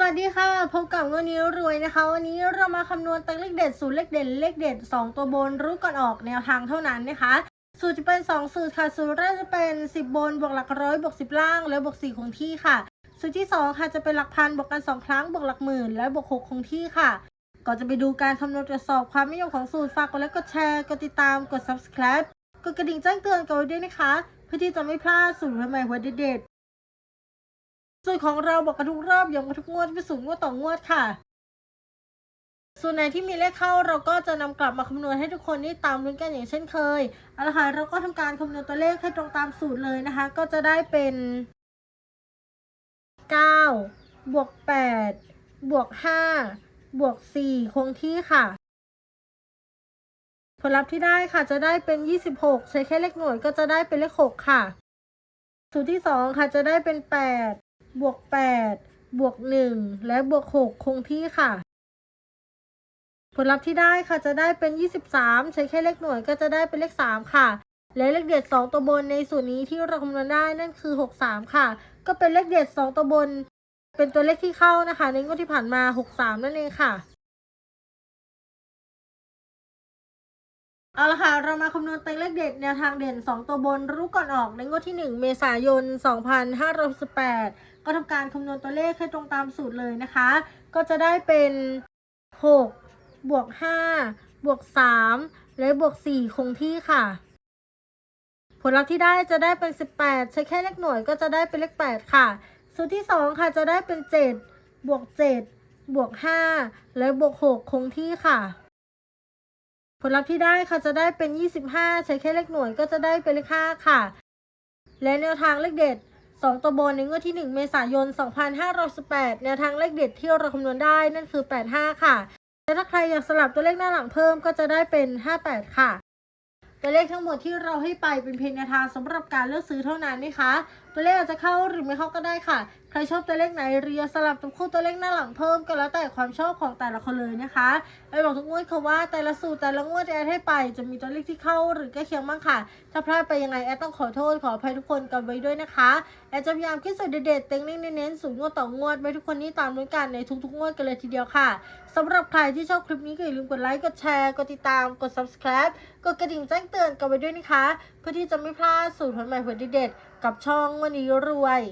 สวัสดีค่ะพบกับวันนี้รวยนะคะ วันนี้เรามาคำนวณตังเลขเด็ดสูตรเลขเด่นเลขเด็ด2 ตัวบนรู้ก่อนออกแนวทางเท่านั้นนะคะ สูตรจะเป็น 2 สูตรค่ะ สูตรแรกจะเป็น 10 บนบวกหลักร้อยบวก10 ล่าง แล้วบวก4คงที่ค่ะ สูตรที่ 2 ค่ะจะเป็นหลักพันบวกกัน 2 ครั้งบวกหลักหมื่นและบวก6คงที่ค่ะ ก่อนจะไปดูการคำนวณตรวจสอบความนิยมของสูตรฝากกดไลค์กดแชร์กดติดตามกด subscribe กดกระดิ่งแจ้งเตือนกันไว้ด้วยนะคะ เพื่อที่จะไม่พลาดสูตรใหม่หัวเด็ด สูตรของเราบอกกันทุกรอบย้ำกันทุกงวดไปสู่งวดต่องวดค่ะ ส่วนไหนที่มีเลขเข้าเราก็จะนำกลับมาคำนวณให้ทุกคนได้ตามลุ้นกันอย่างเช่นเคยเอาละค่ะเราก็ทำการคำนวณตัวเลขให้ตรงตามสูตรเลยนะคะ ก็จะได้เป็น9บวก8บวก5บวก4คงที่ค่ะ ผลลัพธ์ที่ได้ค่ะจะได้เป็น 26 ใช้แค่เลขหน่วยก็จะได้เป็นเลข 6 ค่ะ สูตรที่ 2 ค่ะจะได้เป็น 8 บวก8บวก1และบวก6คงที่ค่ะ ผลลัพธ์ที่ได้ค่ะจะได้เป็น 23 ใช้แค่เลขหน่วยก็จะได้เป็นเลข 3 ค่ะ และเลขเด็ด2ตัวบนในสูตรนี้ที่เราคำนวณได้นั่นคือ 63 ค่ะ ก็เป็นเลขเด็ด2ตัวบน เป็นตัวเลขที่เข้านะคะ ในงวดที่ผ่านมา 63 นั่นเองค่ะ เอาละค่ะ เรามาคำนวณต็งเลขเด็ดแนวทางเด่น 2 ตัวบนรู้ก่อนออกในงวดที่ 1 เมษายน 2568ก็ทำการคำนวณตัวเลขให้ตรงตามสูตรเลยนะคะ ก็จะได้เป็น 6 บวก 5 บวก 3 และบวก 4 คงที่ค่ะ ผลลัพธ์ที่ได้จะได้เป็น 18 ใช้แค่เลขหน่วยก็จะได้เป็นเลข 8 ค่ะ สูตรที่ 2 ค่ะจะได้เป็น 7 บวก 7 บวก 5 และบวก 6 คงที่ค่ะ ผลลัพธ์ที่ได้ค่ะจะได้เป็น 25 ใช้แค่เลขหน่วยก็จะได้เป็นเลข5ค่ะ และแนวทางเลขเด็ด 2 ตัวบนในงวดที่ 1 เมษายน 2518 แนวทางเลขเด็ดที่เราคำนวณได้นั่นคือ 85 ค่ะ และถ้าใครอยากสลับตัวเลขหน้าหลังเพิ่มก็จะได้เป็น 58 ค่ะตัวเลขทั้งหมดที่เราให้ไปเป็นเพียงแนวทางสำหรับการเลือกซื้อเท่านั้นนะคะ ตัวเลขอาจจะเข้าหรือไม่เข้าก็ได้ค่ะใครชอบตัวเลขไหนเรียสลับตัวคู่ตัวเลขหน้าหลังเพิ่มก็แล้วแต่ความชอบของแต่ละคนเลยนะคะไอบอกทุกงวดค่ะว่าแต่ละสูตรแต่ละงวดที่แอดให้ไป จะมีตัวเลขที่เข้าหรือใกล้เคียงบ้างค่ะ ถ้าพลาดไปยังไงแอดต้องขอโทษขออภัยทุกคนกันไว้ด้วยนะคะแอดจะพยายามคิดสูตรเด็ดๆเต็งเน้นๆสูตรงวดต่องวดไว้ทุกคนนี่ตามด้วยกันในทุกๆงวดกันเลยทีเดียวค่ะสำหรับใครที่ชอบคลิปนี้ก็อย่าลืมกดไลค์กดแชร์กดติดตามกด subscribe กดกระดิ่งแจ้งเตือนกันไว้ด้วยนะคะ เพื่อที่จะไม่พลาดสูตรผลใหม่ผลเด็ดๆกับช่องวันนี้รวย